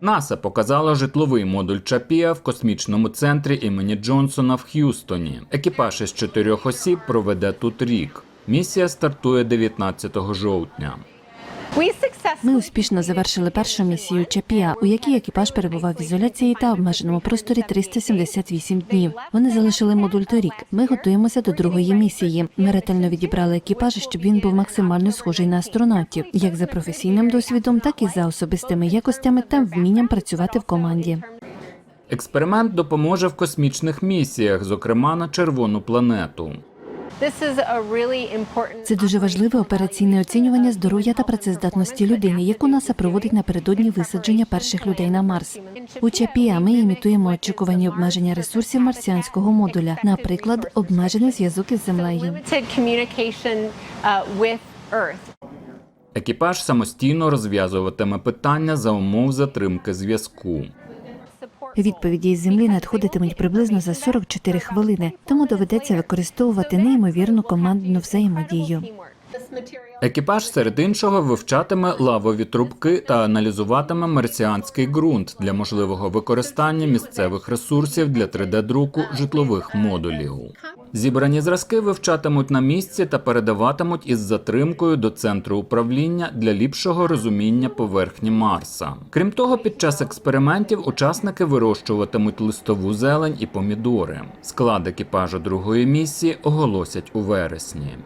НАСА показала житловий модуль Чапія в космічному центрі імені Джонсона в Х'юстоні. Екіпаж із чотирьох осіб проведе тут рік. Місія стартує 19 жовтня. Ми успішно завершили першу місію Чапія, у якій екіпаж перебував в ізоляції та обмеженому просторі 378 днів. Вони залишили модуль торік. Ми готуємося до другої місії. Ми ретельно відібрали екіпаж, щоб він був максимально схожий на астронавтів, як за професійним досвідом, так і за особистими якостями та вмінням працювати в команді. Експеримент допоможе в космічних місіях, зокрема на червону планету. Це дуже важливе операційне оцінювання здоров'я та працездатності людини, яку НАСА проводить напередодні висадження перших людей на Марс. У Чапія ми імітуємо очікувані обмеження ресурсів марсіанського модуля, наприклад, обмежений зв'язок із землею. uh. Екіпаж самостійно розв'язуватиме питання за умов затримки зв'язку. Відповіді із землі надходитимуть приблизно за 44 хвилини, тому доведеться використовувати неймовірну командну взаємодію. Екіпаж серед іншого вивчатиме лавові трубки та аналізуватиме марсіанський ґрунт для можливого використання місцевих ресурсів для 3D-друку житлових модулів. Зібрані зразки вивчатимуть на місці та передаватимуть із затримкою до центру управління для ліпшого розуміння поверхні Марса. Крім того, під час експериментів учасники вирощуватимуть листову зелень і помідори. Склад екіпажу другої місії оголосять у вересні.